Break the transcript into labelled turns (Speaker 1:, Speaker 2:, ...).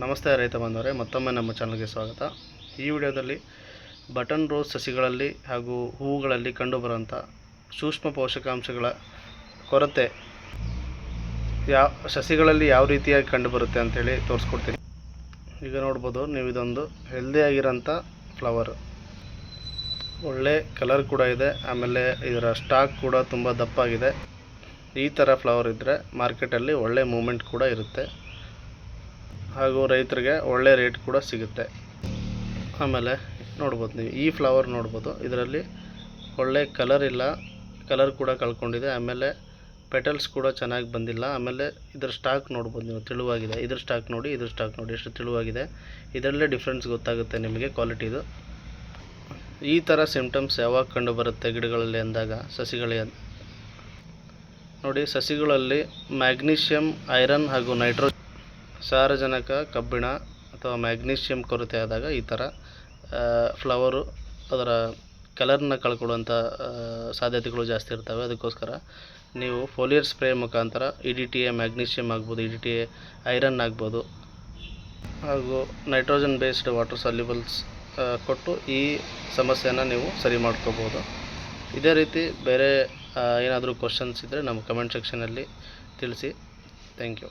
Speaker 1: ನಮಸ್ತೆ ರೈತ ಬಂದವರೆ ಮತ್ತೊಮ್ಮೆ ನಮ್ಮ ಚಾನಲ್ಗೆ ಸ್ವಾಗತ. ಈ ವಿಡಿಯೋದಲ್ಲಿ ಬಟನ್ ರೋಸ್ ಸಸಿಗಳಲ್ಲಿ ಹಾಗೂ ಹೂವುಗಳಲ್ಲಿ ಕಂಡುಬರುವಂಥ ಸೂಕ್ಷ್ಮ ಪೋಷಕಾಂಶಗಳ ಕೊರತೆ ಯಾವ, ಸಸಿಗಳಲ್ಲಿ ಯಾವ ರೀತಿಯಾಗಿ ಕಂಡುಬರುತ್ತೆ ಅಂತೇಳಿ ತೋರಿಸ್ಕೊಡ್ತೀನಿ. ಈಗ ನೋಡ್ಬೋದು, ನೀವು ಇದೊಂದು ಹೆಲ್ದಿ ಆಗಿರೋಂಥ ಫ್ಲವರ್ ಒಳ್ಳೆ ಕಲರ್ ಕೂಡ ಇದೆ, ಆಮೇಲೆ ಇದರ ಸ್ಟಾಕ್ ಕೂಡ ತುಂಬ ದಪ್ಪಾಗಿದೆ. ಈ ಥರ ಫ್ಲವರ್ ಇದ್ದರೆ ಮಾರ್ಕೆಟಲ್ಲಿ ಒಳ್ಳೆ ಮೂಮೆಂಟ್ ಕೂಡ ಇರುತ್ತೆ. ಹಾಗೂ ರೈತರಿಗೆ ಒಳ್ಳೆ ರೇಟ್ ಕೂಡ ಸಿಗುತ್ತೆ. ಆಮೇಲೆ ನೋಡ್ಬೋದು ನೀವು, ಈ ಫ್ಲವರ್ ನೋಡ್ಬೋದು, ಇದರಲ್ಲಿ ಒಳ್ಳೆ ಕಲರ್ ಇಲ್ಲ, ಕಲರ್ ಕೂಡ ಕಳ್ಕೊಂಡಿದೆ, ಆಮೇಲೆ ಪೆಟಲ್ಸ್ ಕೂಡ ಚೆನ್ನಾಗಿ ಬಂದಿಲ್ಲ, ಆಮೇಲೆ ಇದರ ಸ್ಟಾಕ್ ನೋಡ್ಬೋದು ನೀವು, ತೆಳುವಾಗಿದೆ, ಇದ್ರ ಸ್ಟಾಕ್ ನೋಡಿ, ಇದ್ರ ಸ್ಟಾಕ್ ನೋಡಿ, ಎಷ್ಟು ತೆಳುವಾಗಿದೆ, ಇದರಲ್ಲೇ ಡಿಫ್ರೆನ್ಸ್ ಗೊತ್ತಾಗುತ್ತೆ ನಿಮಗೆ ಕ್ವಾಲಿಟಿದು. ಈ ಥರ ಸಿಮ್ಟಮ್ಸ್ ಯಾವಾಗ ಕಂಡು ಬರುತ್ತೆ ಗಿಡಗಳಲ್ಲಿ ಅಂದಾಗ, ಸಸಿಗಳಿಗೆ ನೋಡಿ, ಸಸಿಗಳಲ್ಲಿ ಮ್ಯಾಗ್ನೀಷಿಯಮ್ ಐರನ್ ಹಾಗೂ ನೈಟ್ರೋ ಸಾರಜನಕ, ಕಬ್ಬಿಣ ಅಥವಾ ಮ್ಯಾಗ್ನೀಷಿಯಂ ಕೊರತೆ ಆದಾಗ ಈ ಥರ ಫ್ಲವರು ಅದರ ಕಲರ್ನ ಕಳ್ಕೊಳ್ಳುವಂಥ ಸಾಧ್ಯತೆಗಳು ಜಾಸ್ತಿ ಇರ್ತವೆ. ಅದಕ್ಕೋಸ್ಕರ ನೀವು ಫೋಲಿಯರ್ ಸ್ಪ್ರೇ ಮುಖಾಂತರ E D T A magnesium ಆಗ್ಬೋದು E D T A iron ಆಗ್ಬೋದು ಹಾಗೂ ನೈಟ್ರೋಜನ್ ಬೇಸ್ಡ್ ವಾಟರ್ ಸಾಲ್ಯುಬಲ್ಸ್ ಕೊಟ್ಟು ಈ ಸಮಸ್ಯೆನ ನೀವು ಸರಿ ಮಾಡ್ಕೋಬೋದು. ಇದೇ ರೀತಿ ಬೇರೆ ಏನಾದರೂ ಕ್ವಶನ್ಸ್ ಇದ್ದರೆ ನಮ್ಮ ಕಮೆಂಟ್ ಸೆಕ್ಷನಲ್ಲಿ ತಿಳಿಸಿ. Thank you